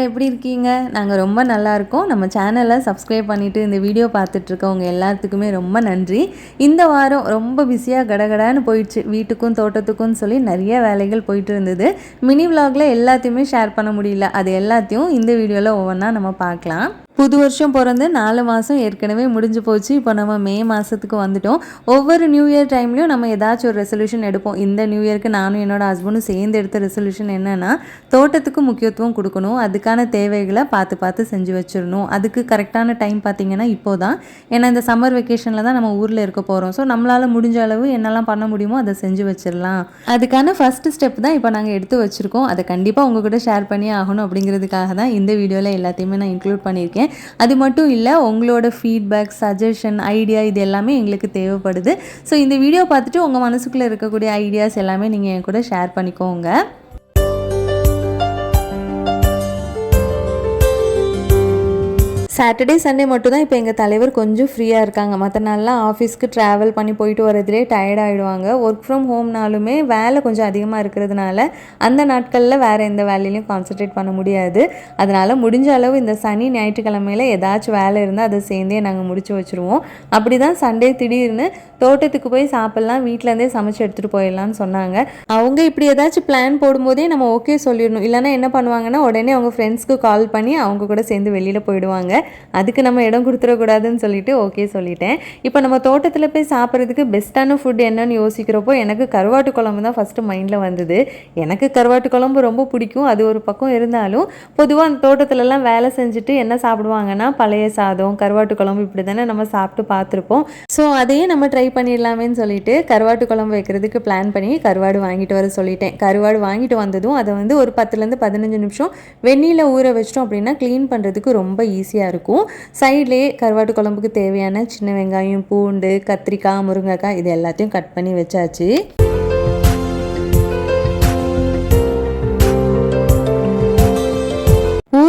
எல்லோரும் எப்படி இருக்கீங்க? நாங்கள் ரொம்ப நல்லா இருக்கோம். நம்ம சேனலை சப்ஸ்கிரைப் பண்ணிவிட்டு இந்த வீடியோ பார்த்துட்ருக்கவங்க எல்லாத்துக்குமே ரொம்ப நன்றி. இந்த வாரம் ரொம்ப பிஸியாக கடகடான்னு போயிடுச்சு. வீட்டுக்கும் தோட்டத்துக்கும் சொல்லி நிறைய வேலைகள் போயிட்டு இருந்தது மினி விலாகில் எல்லாத்தையுமே ஷேர் பண்ண முடியல. அது எல்லாத்தையும் இந்த வீடியோவில் ஒவ்வொன்றா நம்ம பார்க்கலாம். புது வருஷம் பிறந்து நாலு மாதம் ஏற்கனவே முடிஞ்சு போச்சு. இப்போ நம்ம மே மாதத்துக்கு வந்துட்டோம். ஒவ்வொரு நியூ இயர் டைம்லையும் நம்ம ஏதாச்சும் ஒரு ரெசல்யூஷன் எடுப்போம். இந்த நியூ இயர்க்கு நானும் என்னோட ஹஸ்பண்டும் சேர்ந்து எடுத்த ரெசல்யூஷன் என்னென்னா தோட்டத்துக்கு முக்கியத்துவம் கொடுக்கணும். அதுக்கான தேவைகளை பார்த்து பார்த்து செஞ்சு வச்சிடணும். அதுக்கு கரெக்டான டைம் பார்த்தீங்கன்னா இப்போ தான் ஏன்னா இந்த சம்மர் வெக்கேஷனில் தான் நம்ம ஊரில் இருக்க போகிறோம் ஸோ நம்மளால் முடிஞ்ச அளவு என்னெல்லாம் பண்ண முடியுமோ அதை செஞ்சு வச்சிடலாம். அதுக்கான ஃபஸ்ட்டு ஸ்டெப் தான் இப்போ நாங்கள் எடுத்து வச்சுருக்கோம். அதை கண்டிப்பாக உங்கள் கூட ஷேர் பண்ணி ஆகணும் அப்படிங்கிறதுக்காக தான் இந்த வீடியோவில் எல்லாத்தையுமே நான் இன்க்ளூட் பண்ணியிருக்கேன். அது மட்டும் இல்லை உங்களோட ஃபீட்பேக் சஜஷன் ஐடியா இது எல்லாமே எங்களுக்கு தேவைப்படுது. ஸோ இந்த வீடியோ பார்த்துட்டு உங்கள் மனசுக்குள்ளே இருக்கக்கூடிய ஐடியாஸ் எல்லாமே நீங்கள் என் கூட ஷேர் பண்ணிக்கோங்க. சாட்டர்டே சண்டே மட்டும் தான் இப்போ எங்கள் தலைவர் கொஞ்சம் ஃப்ரீயாக இருக்காங்க. மற்ற நாள்லாம் ஆஃபீஸ்க்கு ட்ராவல் பண்ணி போயிட்டு வரதுலே டயர்ட் ஆகிடுவாங்க ஒர்க் ஃப்ரம் ஹோம்னாலுமே வேலை கொஞ்சம் அதிகமாக இருக்கிறதுனால அந்த நாட்களில் வேறு எந்த வேலையிலையும் கான்சென்ட்ரேட் பண்ண முடியாது. அதனால் முடிஞ்ச அளவு இந்த சனி ஞாயிற்றுக்கிழமையில் ஏதாச்சும் வேலை இருந்தால் அதை சேர்ந்தே நாங்கள் முடிச்சு வச்சுருவோம். அப்படி தான் சண்டே திடீர்னு தோட்டத்துக்கு போய் சாப்பிட்லாம் வீட்டிலேருந்தே சமைச்சு எடுத்துகிட்டு போயிடலாம்னு சொன்னாங்க. அவங்க இப்படி ஏதாச்சும் பிளான் போடும்போதே நம்ம ஓகே சொல்லிடணும். இல்லைன்னா என்ன பண்ணுவாங்கன்னா உடனே அவங்க ஃப்ரெண்ட்ஸ்க்கு கால் பண்ணி அவங்க கூட சேர்ந்து வெளியில் போயிடுவாங்க. அதுக்கு நம்ம இடம் கொடுத்துடக்கூடாதுன்னு சொல்லிட்டு ஓகே சொல்லிட்டேன். இப்போ நம்ம தோட்டத்தில் போய் சாப்பிட்றதுக்கு பெஸ்ட்டான ஃபுட் என்னன்னு யோசிக்கிறப்போ எனக்கு கருவாட்டு குழம்பு தான் ஃபஸ்ட்டு மைண்டில் வந்தது. எனக்கு கருவாட்டு குழம்பு ரொம்ப பிடிக்கும். அது ஒரு பக்கம் இருந்தாலும் பொதுவாக அந்த தோட்டத்துலலாம் வேலை செஞ்சுட்டு என்ன சாப்பிடுவாங்கன்னா பழைய சாதம் கருவாட்டு குழம்பு இப்படி தானே நம்ம சாப்பிட்டு பார்த்துருப்போம். ஸோ அதையே நம்ம ட்ரை பண்ணிடலாமேன்னு சொல்லிட்டு கருவாட்டு குழம்பு வைக்கிறதுக்கு பிளான் பண்ணி கருவாடு வாங்கிட்டு வர சொல்லிட்டேன். கருவாடு வாங்கிட்டு வந்ததும் அதை வந்து ஒரு பத்துலேருந்து பதினஞ்சு நிமிஷம் வெந்நீரில் ஊற வச்சிட்டோம் அப்படின்னா க்ளீன் பண்ணுறதுக்கு ரொம்ப ஈஸியாக இருக்கும். சைட்லேயே கருவாட்டு குழம்புக்கு தேவையான சின்ன வெங்காயம் பூண்டு கத்திரிக்காய் முருங்கைக்காய் இது எல்லாத்தையும் கட் பண்ணி வச்சாச்சு.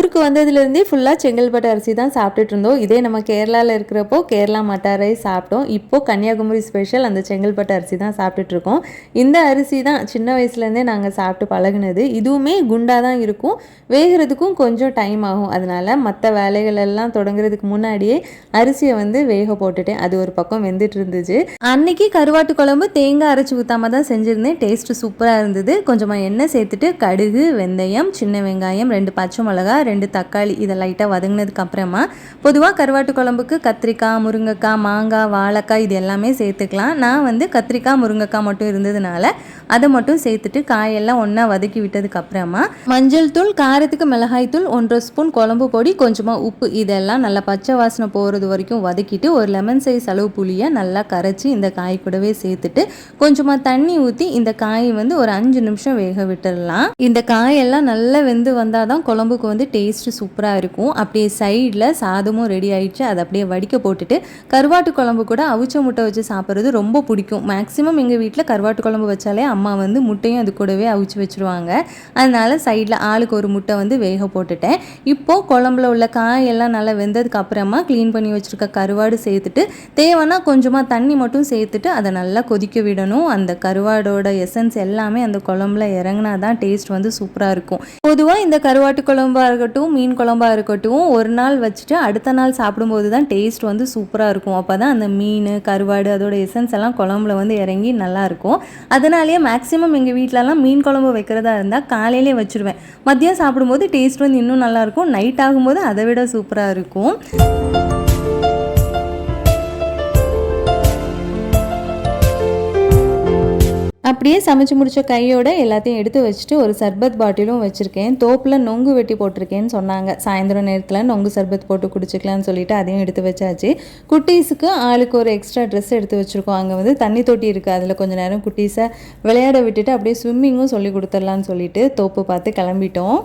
ஊருக்கு வந்ததுலேருந்தே ஃபுல்லாக செங்கல்பட்டு அரிசி தான் சாப்பிட்டுட்டு இருந்தோம் இதே நம்ம கேரளாவில் இருக்கிறப்போ கேரளா மட்டா ரைஸ் சாப்பிட்டோம். இப்போது கன்னியாகுமரி ஸ்பெஷல் அந்த செங்கல்பட்டு அரிசி தான் சாப்பிட்டுட்ருக்கோம். இந்த அரிசி தான் சின்ன வயசுலேருந்தே நாங்கள் சாப்பிட்டு பழகுனது. இதுவுமே குண்டாக தான் இருக்கும். வேகிறதுக்கும் கொஞ்சம் டைம் ஆகும். அதனால் மற்ற வேலைகள் எல்லாம் தொடங்குறதுக்கு முன்னாடியே அரிசியை வந்து வேக போட்டுட்டேன். அது ஒரு பக்கம் வெந்துட்டு இருந்துச்சு அன்னைக்கு கருவாட்டு குழம்பு தேங்காய் அரைச்சி ஊற்றாம தான் செஞ்சுருந்தேன். டேஸ்ட்டு சூப்பராக இருந்தது. கொஞ்சமாக எண்ணெய் சேர்த்துட்டு கடுகு வெந்தயம் சின்ன வெங்காயம் ரெண்டு பச்சை மிளகா ரெண்டு தக்காளி இதை லைட்டாக வதங்கினதுக்கு அப்புறமா பொதுவாக கருவாட்டு குழம்புக்கு கத்திரிக்காய் முருங்கைக்காய் மாங்காய் வாழைக்காய் இது எல்லாமே சேர்த்துக்கலாம். நான் வந்து கத்திரிக்காய் முருங்கைக்காய் மட்டும் இருந்ததுனால அதை மட்டும் சேர்த்துட்டு காயெல்லாம் ஒன்றா வதக்கி விட்டதுக்கு அப்புறமா மஞ்சள் தூள் காரத்துக்கு மிளகாய் தூள் ஒன்றரை ஸ்பூன் குழம்பு பொடி கொஞ்சமாக உப்பு இதெல்லாம் நல்லா பச்சை வாசனை போகிறது வரைக்கும் வதக்கிட்டு ஒரு லெமன் சைஸ் அளவு புளியை நல்லா கரைச்சி இந்த காய் கூடவே சேர்த்துட்டு கொஞ்சமாக தண்ணி ஊற்றி இந்த காய் வந்து ஒரு அஞ்சு நிமிஷம் வேக விட்டுடலாம் இந்த காயெல்லாம் நல்லா வெந்து வந்தால் தான் குழம்புக்கு வந்து டேஸ்ட்டு சூப்பராக இருக்கும். அப்படியே சைடில் சாதமும் ரெடி ஆகிடுச்சு அதை அப்படியே வடிக்க போட்டுட்டு கருவாட்டு குழம்பு கூட அவிச்ச முட்டை வச்சு சாப்பிட்றது ரொம்ப பிடிக்கும். மேக்ஸிமம் எங்கள் வீட்டில் கருவாட்டு குழம்பு வச்சாலே அம்மா வந்து முட்டையும் அது கூடவே அவிச்சு வச்சுருவாங்க. அதனால் சைடில் ஆளுக்கு ஒரு முட்டை வந்து வேக போட்டுட்டேன். இப்போது குழம்புல உள்ள காயெல்லாம் நல்லா வெந்ததுக்கு அப்புறமா க்ளீன் பண்ணி வச்சுருக்க கருவாடு சேர்த்துட்டு தேவைன்னா கொஞ்சமாக தண்ணி மட்டும் சேர்த்துட்டு அதை நல்லா கொதிக்க விடணும். அந்த கருவாடோட எசன்ஸ் எல்லாமே அந்த குழம்புல இறங்கினா தான் டேஸ்ட் வந்து சூப்பராக இருக்கும். பொதுவாக இந்த கருவாட்டு குழம்பா இருக்கட்டும் மீன் குழம்பா இருக்கட்டும் ஒரு நாள் வச்சுட்டு அடுத்த நாள் சாப்பிடும்போது தான் டேஸ்ட் வந்து சூப்பராக இருக்கும். அப்போ தான் அந்த மீன் கருவாடு அதோட எசன்ஸ் எல்லாம் குழம்புல வந்து இறங்கி நல்லாயிருக்கும் அதனாலேயே மேக்ஸிமம் எங்கள் வீட்டிலலாம் மீன் குழம்பு வைக்கிறதா இருந்தால் காலையிலே வச்சுருவேன். மதியம் சாப்பிடும்போது டேஸ்ட் வந்து இன்னும் நல்லாயிருக்கும் நைட் ஆகும்போது அதை விட சூப்பராக இருக்கும். அப்படியே சமைச்சு முடிச்ச கையோட எல்லாத்தையும் எடுத்து வச்சுட்டு ஒரு சர்பத் பாட்டிலும் வச்சுருக்கேன். தோப்பில் நொங்கு வெட்டி போட்டிருக்கேன்னு சொன்னாங்க. சாயந்தரம் நேரத்தில் நொங்கு சர்பத் போட்டு குடிச்சிக்கலாம்னு சொல்லிட்டு அதையும் எடுத்து வச்சாச்சு. குட்டீஸுக்கு ஆளுக்கு ஒரு எக்ஸ்ட்ரா ட்ரெஸ் எடுத்து வச்சுருக்கோம். அங்கே வந்து தண்ணி தொட்டி இருக்குது அதில் கொஞ்சம் நேரம் குட்டீஸை விளையாட விட்டுட்டு அப்படியே ஸ்விம்மிங்கும் சொல்லி கொடுத்துடலான்னு சொல்லிட்டு தோப்பு பார்த்து கிளம்பிட்டோம்.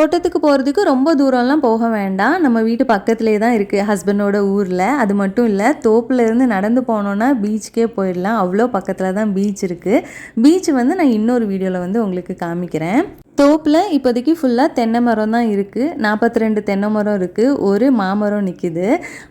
தோட்டத்துக்கு போகிறதுக்கு ரொம்ப தூரம்லாம் போக வேண்டாம். நம்ம வீட்டு பக்கத்துலேயே தான் இருக்குது ஹஸ்பண்டோட ஊரில். அது மட்டும் இல்லை தோப்புலேருந்து நடந்து போனோன்னா பீச்சுக்கே போயிடலாம். அவ்வளோ பக்கத்தில் தான் பீச் இருக்குது பீச் வந்து நான் இன்னொரு வீடியோவில் வந்து உங்களுக்கு காமிக்கிறேன். தோப்பில் இப்போதைக்கு ஃபுல்லாக தென்னை மரம் தான் இருக்குது நாற்பத்தி ரெண்டு தென்னை மரம் இருக்குது ஒரு மாமரம் நிற்கிது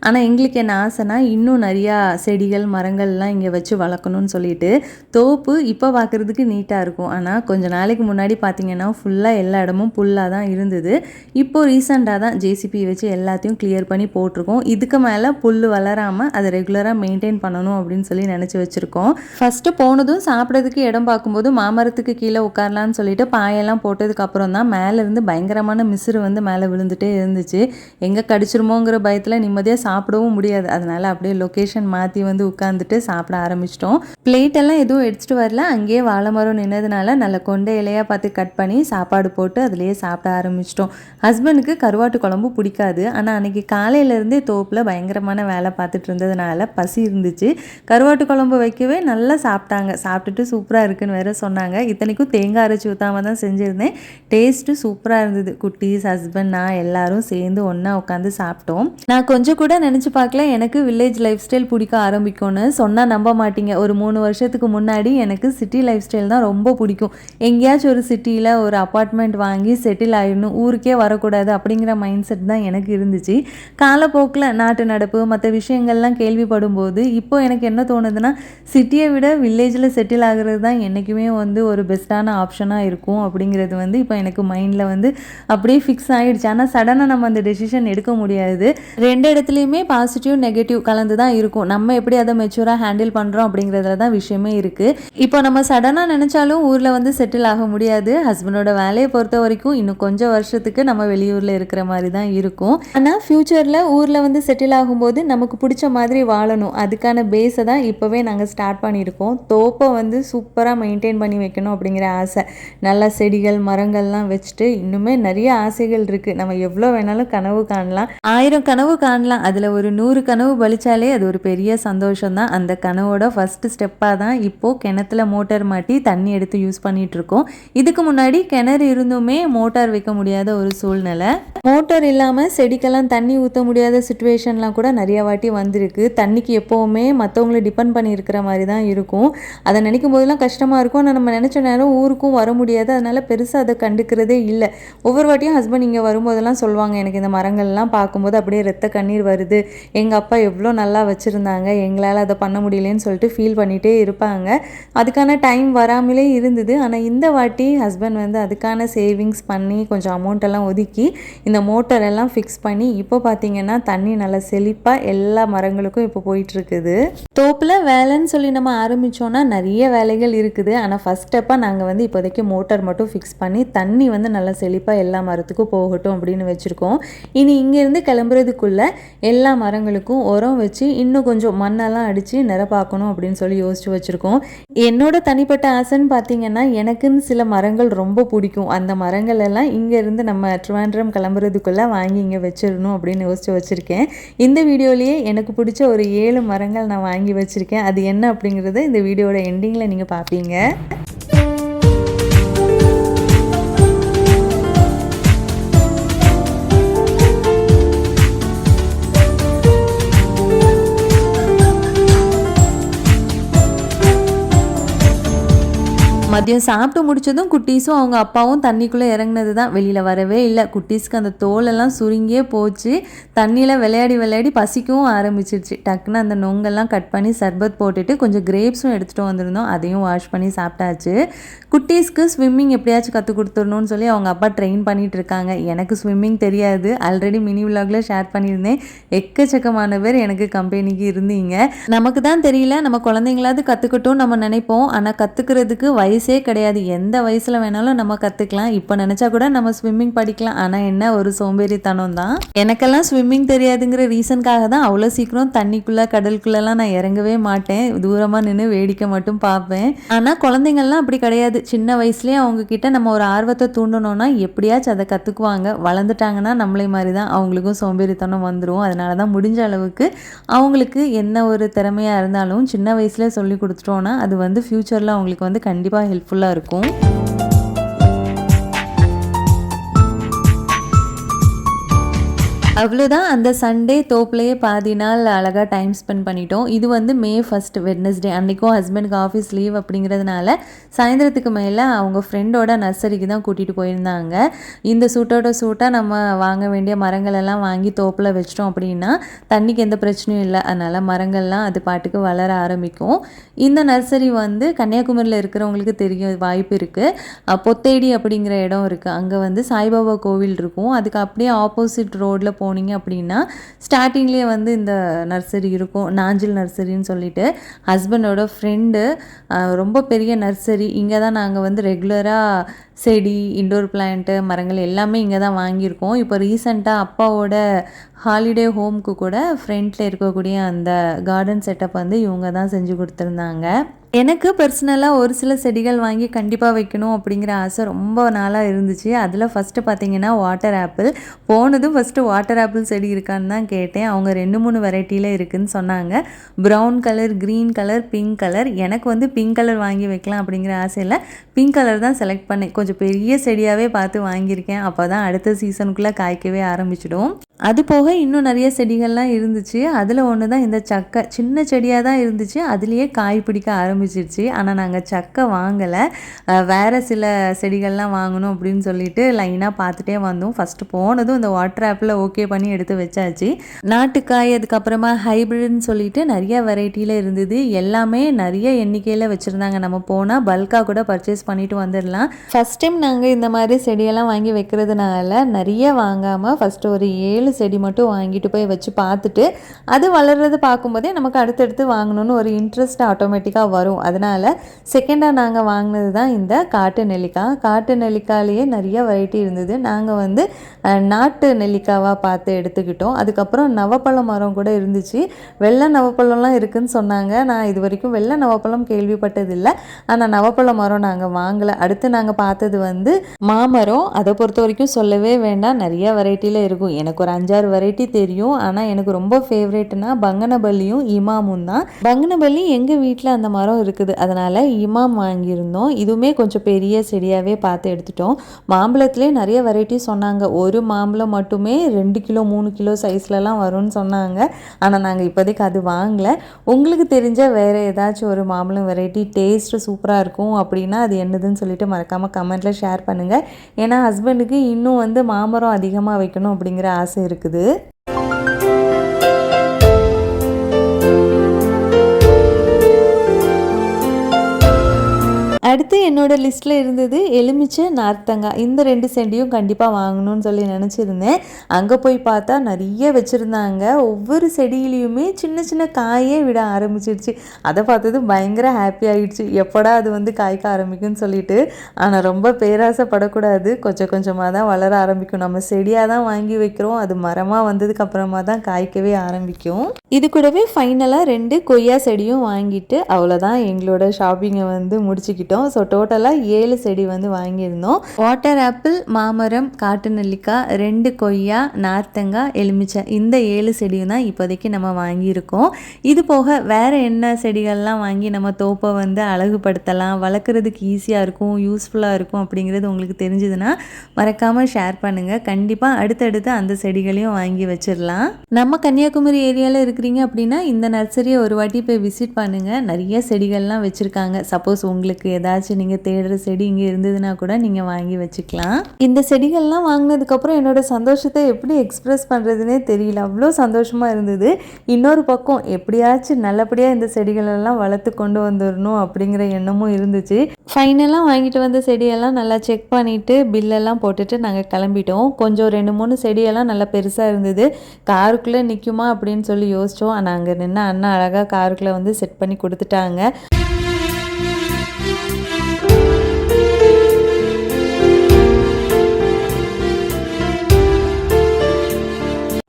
ஆனால் எங்களுக்கு என்ன ஆசைனா இன்னும் நிறையா செடிகள் மரங்கள்லாம் இங்கே வச்சு வளர்க்கணும்னு சொல்லிட்டு தோப்பு இப்போ பார்க்குறதுக்கு நீட்டாக இருக்கும். ஆனால் கொஞ்ச நாளைக்கு முன்னாடி பார்த்தீங்கன்னா ஃபுல்லாக எல்லா இடமும் புல்லாக தான் இருந்தது. இப்போ ரீசெண்டாக தான் ஜேசிபி வச்சு எல்லாத்தையும் கிளியர் பண்ணி போட்டிருக்கோம். இதுக்கு மேலே புல் வளராமல் அதை ரெகுலராக மெயின்டைன் பண்ணணும் அப்படின்னு சொல்லி நினச்சி வச்சுருக்கோம். ஃபஸ்ட்டு போனதும் சாப்பிட்றதுக்கு இடம் பார்க்கும்போது மாமரத்துக்கு கீழே உட்காரலான்னு சொல்லிட்டு பாயெல்லாம் போட்டு அப்புறம் தான் மேலேருந்து பயங்கரமான மிஸ்ரு வந்து மேலே விழுந்துட்டே இருந்துச்சு. எங்கே கடிச்சிருமோங்கிற பயத்தில் நிம்மதியாக சாப்பிடவும் முடியாது. அதனால் அப்படியே லொக்கேஷன் மாற்றி வந்து உட்காந்துட்டு சாப்பிட ஆரம்பிச்சிட்டோம். பிளேட்டெல்லாம் எதுவும் எடுத்துகிட்டு வரல. அங்கேயே வாழை மரம் நின்னதுனால நல்ல கொண்டை இலையாக பார்த்து கட் பண்ணி சாப்பாடு போட்டு அதுலேயே சாப்பிட ஆரம்பிச்சிட்டோம். ஹஸ்பண்டுக்கு கருவாட்டு குழம்பு பிடிக்காது. ஆனால் அன்றைக்கி காலையிலேருந்தே தோப்பில் பயங்கரமான வேலை பார்த்துட்டு இருந்ததுனால பசி இருந்துச்சு. கருவாட்டு குழம்பு வைக்கவே நல்லா சாப்பிட்டாங்க. சாப்பிட்டுட்டு சூப்பராக இருக்குன்னு வேற சொன்னாங்க. இத்தனைக்கும் தேங்காய் அரைச்சி ஊற்றாம தான் செஞ்சுருந்தேன். டேஸ்ட்டு சூப்பராக இருந்தது. குட்டீஸ் ஹஸ்பண்ட் நான் எல்லாரும் சேர்ந்து ஒன்றா உட்காந்து சாப்பிட்டோம். நான் கொஞ்சம் கூட நினச்சி பார்க்கல. எனக்கு வில்லேஜ் லைஃப் ஸ்டைல் பிடிக்க ஆரம்பிக்கும்னு சொன்னால் நம்ப மாட்டீங்க. ஒரு மூணு வருஷத்துக்கு முன்னாடி எனக்கு சிட்டி லைஃப் ஸ்டைல் தான் ரொம்ப பிடிக்கும். எங்கேயாச்சும் ஒரு சிட்டியில் ஒரு அப்பார்ட்மெண்ட் வாங்கி செட்டில் ஆகிடணும் ஊருக்கே வரக்கூடாது அப்படிங்கிற மைண்ட் செட் தான் எனக்கு இருந்துச்சு. காலப்போக்கில் நாட்டு நடப்பு மற்ற விஷயங்கள்லாம் கேள்விப்படும் போது இப்போ எனக்கு என்ன தோணுதுன்னா சிட்டியை விட வில்லேஜில் செட்டில் ஆகிறது தான் என்றைக்குமே வந்து ஒரு பெஸ்ட்டான ஆப்ஷனாக இருக்கும் அப்படிங்கிறது வந்து இப்போ எனக்கு மைண்டில் வந்து அப்படியே ஃபிக்ஸ் ஆகிடுச்சு ஆனால் சடனாக நம்ம அந்த டெசிஷன் எடுக்க முடியாது. ரெண்டு இடத்துலையுமே பாசிட்டிவ் நெகட்டிவ் கலந்து தான் இருக்கும். நம்ம எப்படி அதை மெச்சூராக ஹேண்டில் பண்ணுறோம் அப்படிங்கிறதுல தான் விஷயமே இருக்குது இப்போ நம்ம சடனாக நினச்சாலும் ஊரில் வந்து செட்டில் ஆக முடியாது. ஹஸ்பண்டோட வேலையை பொறுத்த வரைக்கும் இன்னும் கொஞ்சம் வருஷத்துக்கு நம்ம வெளியூரில் இருக்கிற மாதிரி தான் இருக்கும். ஆனால் ஃப்யூச்சரில் ஊரில் வந்து செட்டில் ஆகும்போது நமக்கு பிடிச்ச மாதிரி வாழணும். அதுக்கான பேஸை தான் இப்போவே நாங்கள் ஸ்டார்ட் பண்ணியிருக்கோம். தோப்பை வந்து சூப்பராக மெயின்டைன் பண்ணி வைக்கணும் அப்படிங்கிற ஆசை. நல்லா செடிகள் மரங்கள்லாம் வச்சுட்டு இன்னுமே நிறைய ஆசைகள் இருக்குது நம்ம எவ்வளோ வேணாலும் கனவு காணலாம். ஆயிரம் கனவு காணலாம். அதில் ஒரு நூறு கனவு பலிச்சாலே அது ஒரு பெரிய சந்தோஷம் தான் அந்த கனவோட ஃபர்ஸ்ட் ஸ்டெப்பாக தான் இப்போது கிணத்துல மோட்டார் மாட்டி தண்ணி எடுத்து யூஸ் பண்ணிட்டு இருக்கோம் இதுக்கு முன்னாடி கிணறு இருந்துமே மோட்டார் வைக்க முடியாத ஒரு சூழ்நிலை. மோட்டார் இல்லாமல் செடிக்கெல்லாம் தண்ணி ஊற்ற முடியாத சுச்சுவேஷன்லாம் கூட நிறைய வாட்டி வந்திருக்கு. தண்ணிக்கு எப்போவுமே மற்றவங்களை டிபெண்ட் பண்ணியிருக்கிற மாதிரி தான் இருக்கும். அதை நினைக்கும் போதெல்லாம் கஷ்டமாக இருக்கும். ஆனால் நம்ம நினச்ச நேரம் ஊருக்கும் வர முடியாது. அதனால் பெருசாக அதை கண்டுக்கிறதே இல்லை. ஒவ்வொரு வாட்டியும் ஹஸ்பண்ட் இங்கே வரும்போதெல்லாம் சொல்லுவாங்க எனக்கு இந்த மரங்கள்லாம் பார்க்கும்போது அப்படியே ரத்த கண்ணீர் வருது. எங்கள் அப்பா எவ்வளோ நல்லா வச்சுருந்தாங்க. எங்களால் அதை பண்ண முடியலன்னு சொல்லிட்டு ஃபீல் பண்ணிகிட்டே இருப்பாங்க. அதுக்கான டைம் வராமலே இருந்தது. ஆனால் இந்த வாட்டி ஹஸ்பண்ட் வந்து அதுக்கான சேவிங்ஸ் பண்ணி கொஞ்சம் அமௌண்ட் எல்லாம் ஒதுக்கி இந்த மோட்டர் எல்லாம் ஃபிக்ஸ் பண்ணி இப்போ பார்த்தீங்கன்னா தண்ணி நல்லா செழிப்பாக எல்லா மரங்களுக்கும் இப்போ போயிட்டுருக்குது. தோப்பில் வேலைன்னு சொல்லி நம்ம ஆரம்பித்தோன்னா நிறைய வேலைகள் இருக்குது. ஆனால் ஃபஸ்ட் ஸ்டெப்பாக நாங்கள் வந்து இப்போதைக்கு மோட்டார் மட்டும் ஃபிக்ஸ் பண்ணி தண்ணி வந்து நல்லா செழிப்பாக எல்லா மரத்துக்கும் போகட்டும் அப்படின்னு வச்சுருக்கோம். இனி இங்கேருந்து கிளம்புறதுக்குள்ளே எல்லா மரங்களுக்கும் உரம் வச்சு இன்னும் கொஞ்சம் மண்ணெல்லாம் அடித்து நிரப்பாக்கணும் அப்படின்னு சொல்லி யோசிச்சு வச்சுருக்கோம். என்னோட தனிப்பட்ட ஆசைன்னு பார்த்தீங்கன்னா எனக்குன்னு சில மரங்கள் ரொம்ப பிடிக்கும். அந்த மரங்கள் எல்லாம் இங்கேருந்து நம்ம ட்ரிவாண்ட்ரம் கிளம்புறதுக்குள்ளே வாங்கி இங்கே வச்சிடணும் அப்படின்னு யோசிச்சு வச்சுருக்கேன். இந்த வீடியோலேயே எனக்கு பிடிச்ச ஒரு ஏழு மரங்கள் நான் வாங்கி வச்சுருக்கேன். அது என்ன அப்படிங்கிறத இந்த வீடியோட எண்டிங்கில் நீங்கள் பார்ப்பீங்க மதியம் சாப்பிட்டு முடிச்சதும் குட்டீஸும் அவங்க அப்பாவும் தண்ணிக்குள்ளே இறங்குனது தான். வெளியில் வரவே இல்லை. குட்டீஸ்க்கு அந்த தோலெல்லாம் சுருங்கியே போச்சு. தண்ணியில் விளையாடி விளையாடி பசிக்கவும் ஆரம்பிச்சிருச்சு. டக்குன்னு அந்த நொங்கெல்லாம் கட் பண்ணி சர்பத் போட்டுட்டு கொஞ்சம் கிரேப்ஸும் எடுத்துகிட்டு வந்திருந்தோம். அதையும் வாஷ் பண்ணி சாப்பிட்டாச்சு. குட்டீஸ்க்கு ஸ்விம்மிங் எப்படியாச்சும் கற்றுக் கொடுத்துடணும்னு சொல்லி அவங்க அப்பா ட்ரெயின் பண்ணிகிட்டு இருக்காங்க. எனக்கு ஸ்விம்மிங் தெரியாது. ஆல்ரெடி மினி விலாகில் ஷேர் பண்ணியிருந்தேன். எக்கச்சக்கமான பேர் எனக்கு கம்பெனிக்கு இருந்தீங்க. நமக்கு தான் தெரியல. நம்ம குழந்தைங்களாவது கற்றுக்கட்டும் நம்ம நினைப்போம். ஆனால் கற்றுக்கிறதுக்கு வயசு கிடையாது. எந்த வயசில் வேணாலும் நம்ம கற்றுக்கலாம் இப்போ நினச்சா கூட நம்ம ஸ்விம்மிங் படிக்கலாம். ஆனால் என்ன ஒரு சோம்பேறித்தனம் தான். எனக்கெல்லாம் ஸ்விம்மிங் தெரியாதுங்கிற ரீசனுக்காக தான் அவ்வளோ சீக்கிரம் தண்ணிக்குள்ளே கடலுக்குள்ளெல்லாம் நான் இறங்கவே மாட்டேன். தூரமாக நின்று வேடிக்கை மட்டும் பார்ப்பேன். ஆனால் குழந்தைங்கள்லாம் அப்படி கிடையாது. சின்ன வயசுலேயே அவங்கக்கிட்ட நம்ம ஒரு ஆர்வத்தை தூண்டணும்னா எப்படியாச்சும் அதை கற்றுக்குவாங்க வளர்ந்துட்டாங்கன்னா நம்மளே மாதிரி தான் அவங்களுக்கும் சோம்பேறித்தனம் வந்துடும் அதனால தான் முடிஞ்ச அளவுக்கு அவங்களுக்கு என்ன ஒரு திறமையாக இருந்தாலும் சின்ன வயசுலேயே சொல்லி கொடுத்துட்டோன்னா அது வந்து ஃப்யூச்சரில் அவங்களுக்கு வந்து கண்டிப்பாக ஹெல்ப்ஃபுல்லாக இருக்கும். அவ்வளோதான் அந்த சண்டே தோப்புலேயே பாதி நாள் அழகாக டைம் ஸ்பெண்ட் பண்ணிட்டோம். இது வந்து மே ஃபஸ்ட் வெட்னஸ்டே அன்றைக்கும் ஹஸ்பண்டுக்கு ஆஃபீஸ் லீவ் அப்படிங்கிறதுனால சாயந்தரத்துக்கு மேலே அவங்க ஃப்ரெண்டோட நர்சரிக்கு தான் கூட்டிகிட்டு போயிருந்தாங்க. இந்த சூட்டோட சூட்டாக நம்ம வாங்க வேண்டிய மரங்கள் எல்லாம் வாங்கி தோப்பில் வச்சிட்டோம் அப்படின்னா தண்ணிக்கு எந்த பிரச்சனையும் இல்லை. அதனால் மரங்கள்லாம் அது பாட்டுக்கு வளர ஆரம்பிக்கும். இந்த நர்சரி வந்து கன்னியாகுமரியில் இருக்கிறவங்களுக்கு தெரியும் வாய்ப்பு இருக்குது பொத்தேடி அப்படிங்கிற இடம் இருக்குது அங்கே வந்து சாய்பாபா கோவில் இருக்கும். அதுக்கு அப்படியே ஆப்போசிட் ரோட்டில் போனீங்க அப்படின்னா ஸ்டார்டிங்லேயே வந்து இந்த நர்சரி இருக்கும். நாஞ்சில் நர்சரின்னு சொல்லிட்டு ஹஸ்பண்டோட ஃப்ரெண்டு ரொம்ப பெரிய நர்சரி இங்கே தான் நாங்கள் வந்து ரெகுலராக செடி இண்டோர் பிளான்ட்டு மரங்கள் எல்லாமே இங்கே தான் வாங்கியிருக்கோம். இப்போ ரீசெண்டாக அப்பாவோட ஹாலிடே ஹோம்க்கு கூட ஃப்ரண்ட்டில் இருக்கக்கூடிய அந்த கார்டன் செட்டப் வந்து இவங்க தான் செஞ்சு கொடுத்துருந்தாங்க. எனக்கு பர்சனலாக ஒரு சில செடிகள் வாங்கி கண்டிப்பாக வைக்கணும் அப்படிங்கிற ஆசை ரொம்ப நாளாக இருந்துச்சு. அதில் ஃபஸ்ட்டு பார்த்தீங்கன்னா வாட்டர் ஆப்பிள் போனதும் ஃபஸ்ட்டு வாட்டர் ஆப்பிள் செடி இருக்கான்னு தான் கேட்டேன். அவங்க ரெண்டு மூணு வெரைட்டியில் இருக்குதுன்னு சொன்னாங்க. Brown colour green colour pink colour எனக்கு வந்து பிங்க் கலர் வாங்கி வைக்கலாம் அப்படிங்கிற ஆசையில் பிங்க் கலர் தான் செலக்ட் பண்ணேன். கொஞ்சம் பெரிய செடியாகவே பார்த்து வாங்கியிருக்கேன். அப்போ தான் அடுத்த சீசனுக்குள்ளே காய்க்கவே ஆரம்பிச்சிடும். அது போக இன்னும் நிறைய செடிகள்லாம் இருந்துச்சு. அதில் ஒன்று தான் இந்த சக்கை சின்ன செடியாக தான் இருந்துச்சு. அதுலேயே காய் பிடிக்க ஆரம்பிச்சிருச்சு. ஆனால் நாங்கள் சக்கை வாங்கலை. வேறு சில செடிகள்லாம் வாங்கணும் அப்படின்னு சொல்லிட்டு லைனாக பார்த்துட்டே வந்தோம். ஃபஸ்ட்டு போனதும் இந்த வாட்டர் ஆப்பில் ஓகே பண்ணி எடுத்து வச்சாச்சு. நாட்டுக்காய் அதுக்கப்புறமா ஹைப்ரிட்னு சொல்லிட்டு நிறைய வெரைட்டியில் இருந்தது. எல்லாமே நிறைய எண்ணிக்கையில் வச்சுருந்தாங்க. நம்ம போனால் பல்காக கூட பர்ச்சேஸ் பண்ணிட்டு வந்துடலாம் ஃபஸ்ட் டைம் நாங்கள் இந்த மாதிரி செடியெல்லாம் வாங்கி வைக்கிறதுனால நிறைய வாங்காமல் ஃபஸ்ட்டு ஒரு ஏழு செடி மட்டும் வாங்கிட்டு போய் வச்சு பார்த்துட்டு அது வளர்றது பார்க்கும்போதே நமக்கு அடுத்தடுத்து வாங்கணும்னு ஒரு இன்ட்ரெஸ்ட் ஆட்டோமேட்டிக்காக வரும். அதனால் செகண்டாக நாங்கள் வாங்கினது தான் இந்த காட்டு நெல்லிக்காய். காட்டு நெல்லிக்காயிலேயே நிறைய வெரைட்டி இருந்தது. நாங்கள் வந்து நாட்டு நெல்லிக்காவாக பார்த்து எடுத்துக்கிட்டோம். அதுக்கப்புறம் நவப்பழம் மரம் கூட இருந்துச்சு. வெள்ளை நவப்பழம்லாம் இருக்குதுன்னு சொன்னாங்க. நான் இது வரைக்கும் வெள்ளை நவப்பழம் கேள்விப்பட்டதில்லை. ஆனால் நவப்பழ மரம் நாங்கள் வாங்கலை. அடுத்து நாங்கள் பார்த்தது வந்து மாமரம். அதை பொறுத்த வரைக்கும் சொல்லவே வேண்டாம். நிறைய வெரைட்டியில் இருக்கும். எனக்கு ஒரு அஞ்சாறு வெரைட்டி தெரியும். ஆனால் எனக்கு ரொம்ப ஃபேவரேட்னா பங்கனபல்லியும் இமாமும் தான். பங்கனபல்லி எங்கள் வீட்டில் அந்த மரம் இருக்குது. அதனால் இமாம் வாங்கியிருந்தோம். இதுவுமே கொஞ்சம் பெரிய செடியாகவே பார்த்து எடுத்துட்டோம். மாம்பழத்துலேயே நிறைய வெரைட்டி சொன்னாங்க. ஒரு மாம்பழம் மட்டுமே ரெண்டு கிலோ மூணு கிலோ சைஸ்லலாம் வரும்னு சொன்னாங்க. ஆனால் நாங்கள் இப்போதைக்கு அது வாங்கலை. உங்களுக்கு தெரிஞ்ச வேறு ஏதாச்சும் ஒரு மாம்பழம் வெரைட்டி டேஸ்ட்டு சூப்பராக இருக்கும் அப்படின்னா அது என்னதுன்னு சொல்லிட்டு மறக்காமல் கமெண்ட்டில் ஷேர் பண்ணுங்கள் ஏன்னா ஹஸ்பண்டுக்கு இன்னும் வந்து மாமரம் அதிகமாக வைக்கணும் அப்படிங்கிற ஆசை இருக்குது. அடுத்து என்னோட லிஸ்ட்டில் இருந்தது எலுமிச்சை நார்த்தங்காய். இந்த ரெண்டு செடியும் கண்டிப்பாக வாங்கணும்னு சொல்லி நினச்சிருந்தேன். அங்கே போய் பார்த்தா நிறைய வச்சுருந்தாங்க. ஒவ்வொரு செடியிலையுமே சின்ன சின்ன காயே விட ஆரம்பிச்சிருச்சு. அதை பார்த்தது பயங்கர ஹாப்பி ஆகிடுச்சு எப்படா அது வந்து காய்க்க ஆரம்பிக்கும்னு சொல்லிட்டு. ஆனால் ரொம்ப பேராசைப்படக்கூடாது. கொஞ்சம் கொஞ்சமாக தான் வளர ஆரம்பிக்கும். நம்ம செடியாக தான் வாங்கி வைக்கிறோம். அது மரமாக வந்ததுக்கு அப்புறமா தான் காய்க்கவே ஆரம்பிக்கும். இது கூடவே ஃபைனலாக ரெண்டு கொய்யா செடியும் வாங்கிட்டு அவ்வளோதான் எங்களோட ஷாப்பிங்கை வந்து முடிச்சுக்கிட்டோம். ஸோ டோட்டலாக ஏழு செடி வந்து வாங்கியிருந்தோம். வாட்டர் ஆப்பிள் மாமரம் காட்டு நெல்லிக்காய் ரெண்டு கொய்யா நார்த்தங்காய் எலுமிச்சை இந்த ஏழு செடியும் தான் இப்போதைக்கு நம்ம வாங்கியிருக்கோம். இது போக வேறு என்ன செடிகள்லாம் வாங்கி நம்ம தோப்பை வந்து அழகுபடுத்தலாம் வளர்க்குறதுக்கு ஈஸியாக இருக்கும் யூஸ்ஃபுல்லாக இருக்கும் அப்படிங்கிறது உங்களுக்கு தெரிஞ்சதுன்னா மறக்காமல் ஷேர் பண்ணுங்கள் கண்டிப்பாக அடுத்தடுத்து அந்த செடிகளையும் வாங்கி வச்சிடலாம். நம்ம கன்னியாகுமரி ஏரியாவில் இருக்கிறீங்க அப்படின்னா இந்த நர்சரியை ஒரு வாட்டி போய் விசிட் பண்ணுங்கள் நிறைய செடிகள்லாம் வச்சுருக்காங்க. சப்போஸ் உங்களுக்கு எதாவது ஏதாச்சும் நீங்கள் தேடுற செடி இங்கே இருந்ததுன்னா கூட நீங்கள் வாங்கி வச்சுக்கலாம். இந்த செடிகள்லாம் வாங்கினதுக்கப்புறம் என்னோட சந்தோஷத்தை எப்படி எக்ஸ்ப்ரெஸ் பண்ணுறதுனே தெரியல. அவ்வளோ சந்தோஷமாக இருந்தது. இன்னொரு பக்கம் எப்படியாச்சும் நல்லபடியாக இந்த செடிகளெல்லாம் வளர்த்து கொண்டு வந்துடணும் அப்படிங்கிற எண்ணமும் இருந்துச்சு. ஃபைனலாக வாங்கிட்டு வந்த செடியெல்லாம் நல்லா செக் பண்ணிவிட்டு பில்லெல்லாம் போட்டுட்டு நாங்கள் கிளம்பிட்டோம். கொஞ்சம் ரெண்டு மூணு செடியெல்லாம் நல்லா பெருசாக இருந்தது. காருக்குள்ளே நிற்குமா அப்படின்னு சொல்லி யோசித்தோம் ஆனால் அங்கே நின்று அண்ணா அழகாக காருக்குள்ளே வந்து செட் பண்ணி கொடுத்துட்டாங்க.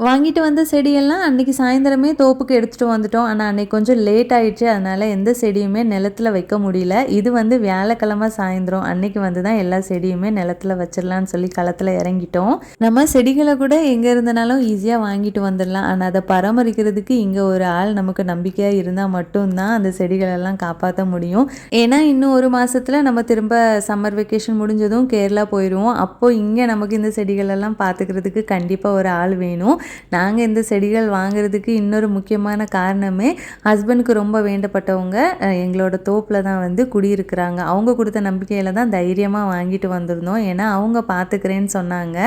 வாங்கிட்டு வந்த செடியெல்லாம் அன்றைக்கி சாயந்தரமே தோப்புக்கு எடுத்துகிட்டு வந்துட்டோம். ஆனால் அன்றைக்கி கொஞ்சம் லேட் ஆகிடுச்சு அதனால் எந்த செடியுமே நிலத்தில் வைக்க முடியல. இது வந்து வியாழக்கிழமை சாயந்தரம். அன்னைக்கு வந்து தான் எல்லா செடியுமே நிலத்தில் வச்சிடலான்னு சொல்லி களத்தில் இறங்கிட்டோம். நம்ம செடிகளை கூட எங்கே இருந்தனாலும் ஈஸியாக வாங்கிட்டு வந்துடலாம். ஆனால் அதை பராமரிக்கிறதுக்கு இங்கே ஒரு ஆள் நமக்கு நம்பிக்கையாக இருந்தால் மட்டும்தான் அந்த செடிகளெல்லாம் காப்பாற்ற முடியும். ஏன்னா இன்னும் ஒரு மாதத்தில் நம்ம திரும்ப சம்மர் வெக்கேஷன் முடிஞ்சதும் கேரளா போயிடுவோம் அப்போது இங்கே நமக்கு இந்த செடிகளெல்லாம் பார்த்துக்கிறதுக்கு கண்டிப்பாக ஒரு ஆள் வேணும். நாங்கள் இந்த செடிகள் வாங்குறதுக்கு இன்னொரு முக்கியமான காரணமே ஹஸ்பண்டுக்கு ரொம்ப வேண்டப்பட்டவங்க எங்களோட தோப்பில் தான் வந்து குடியிருக்கிறாங்க. அவங்க கொடுத்த நம்பிக்கையில் தான் தைரியமாக வாங்கிட்டு வந்திருந்தோம். ஏன்னா அவங்க பார்த்துக்கிறேன்னு சொன்னாங்க.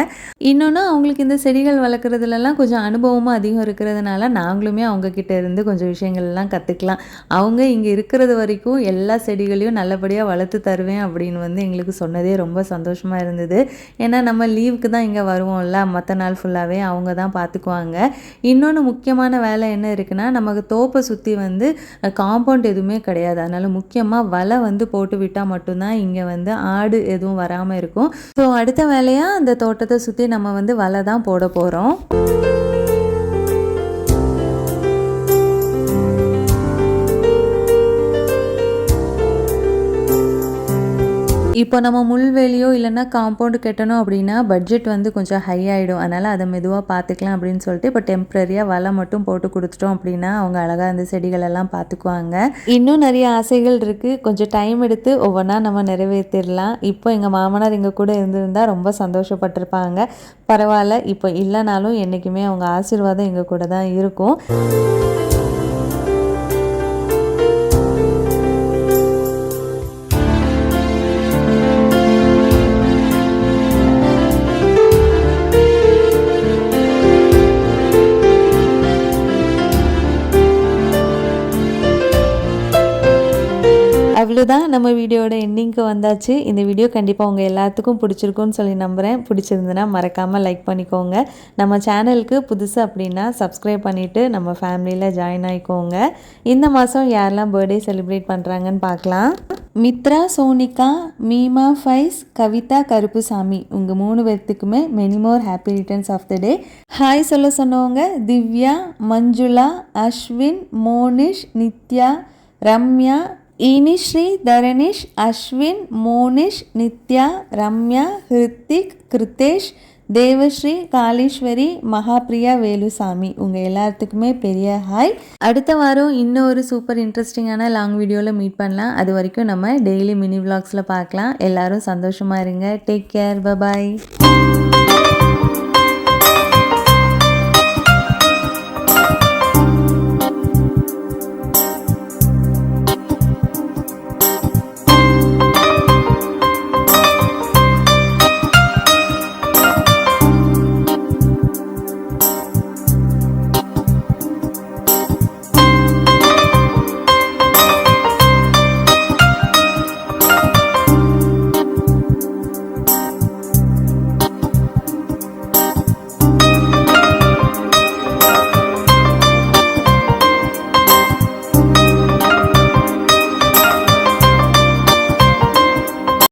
இன்னொன்று அவங்களுக்கு இந்த செடிகள் வளர்க்குறதுலலாம் கொஞ்சம் அனுபவமும் அதிகம் இருக்கிறதுனால நாங்களுமே அவங்கக்கிட்ட இருந்து கொஞ்சம் விஷயங்கள்லாம் கற்றுக்கலாம் அவங்க இங்கே இருக்கிறது வரைக்கும் எல்லா செடிகளையும் நல்லபடியாக வளர்த்து தருவேன் அப்படின்னு வந்து எங்களுக்கு சொன்னதே ரொம்ப சந்தோஷமாக இருந்தது. ஏன்னா நம்ம லீவுக்கு தான் இங்கே வருவோம்ல. மற்ற நாள் ஃபுல்லாகவே அவங்க தான் பார்த்துக்குவாங்க. இன்னொன்று முக்கியமான வேலை என்ன இருக்குன்னா நமக்கு தோப்பை சுற்றி வந்து காம்பவுண்ட் எதுவுமே கிடையாது. அதனால் முக்கியமாக வலை வந்து போட்டு விட்டால் மட்டும்தான் இங்கே வந்து ஆடு எதுவும் வராமல் இருக்கும். ஸோ அடுத்த வேலையாக அந்த தோட்டத்தை சுற்றி நம்ம வந்து வலை தான் போட போகிறோம் இப்போ நம்ம முள்வேலியோ இல்லைன்னா காம்பவுண்டு கட்டணும் அப்படின்னா பட்ஜெட் வந்து கொஞ்சம் ஹை ஆகிடும் அதனால் அதை மெதுவாக பார்த்துக்கலாம் அப்படின்னு சொல்லிட்டு இப்போ டெம்ப்ரரியாக வலை மட்டும் போட்டு கொடுத்துட்டோம் அப்படின்னா அவங்க அழகாக அந்த செடிகள் எல்லாம் பார்த்துக்குவாங்க. இன்னும் நிறைய ஆசைகள் இருக்குது கொஞ்சம் டைம் எடுத்து ஒவ்வொன்றா நம்ம நிறைவேற்றிடலாம் இப்போ எங்கள் மாமனார் எங்கள் கூட இருந்திருந்தால் ரொம்ப சந்தோஷப்பட்டிருப்பாங்க. பரவாயில்ல. இப்போ இல்லைனாலும் என்றைக்குமே அவங்க ஆசீர்வாதம் எங்கள் கூட தான் இருக்கும். அவ்வளோதான் நம்ம வீடியோட எண்டிங்க்கு வந்தாச்சு. இந்த வீடியோ கண்டிப்பாக உங்கள் எல்லாத்துக்கும் பிடிச்சிருக்கும்னு சொல்லி நம்புகிறேன் பிடிச்சிருந்துன்னா மறக்காமல் லைக் பண்ணிக்கோங்க. நம்ம சேனலுக்கு புதுசு அப்படின்னா சப்ஸ்கிரைப் பண்ணிவிட்டு நம்ம ஃபேமிலியில் ஜாயின் ஆகிக்கோங்க இந்த மாதம் யாரெல்லாம் பர்த்டே செலிப்ரேட் பண்ணுறாங்கன்னு பார்க்கலாம். மித்ரா சோனிகா மீமா ஃபைஸ் கவிதா கருப்புசாமி. உங்கள் மூணு பேர்த்துக்குமே many more happy returns of the day hi சொல்ல சொன்னவங்க திவ்யா மஞ்சுளா அஸ்வின் மோனிஷ் நித்யா ரம்யா இனிஸ்ரீ தரணிஷ் அஸ்வின் மோனிஷ் நித்யா ரம்யா ஹிருத்திக் கிருத்தேஷ் தேவஸ்ரீ காளீஸ்வரி மகாபிரியா வேலுசாமி. உங்கள் எல்லாத்துக்குமே பெரிய ஹாய். அடுத்த வாரம் இன்னும் ஒரு சூப்பர் இன்ட்ரெஸ்டிங்கான லாங் வீடியோவில் மீட் பண்ணலாம். அது வரைக்கும் நம்ம டெய்லி மினி விளாக்ஸில் பார்க்கலாம். எல்லோரும் சந்தோஷமாக இருங்க. Take care bye bye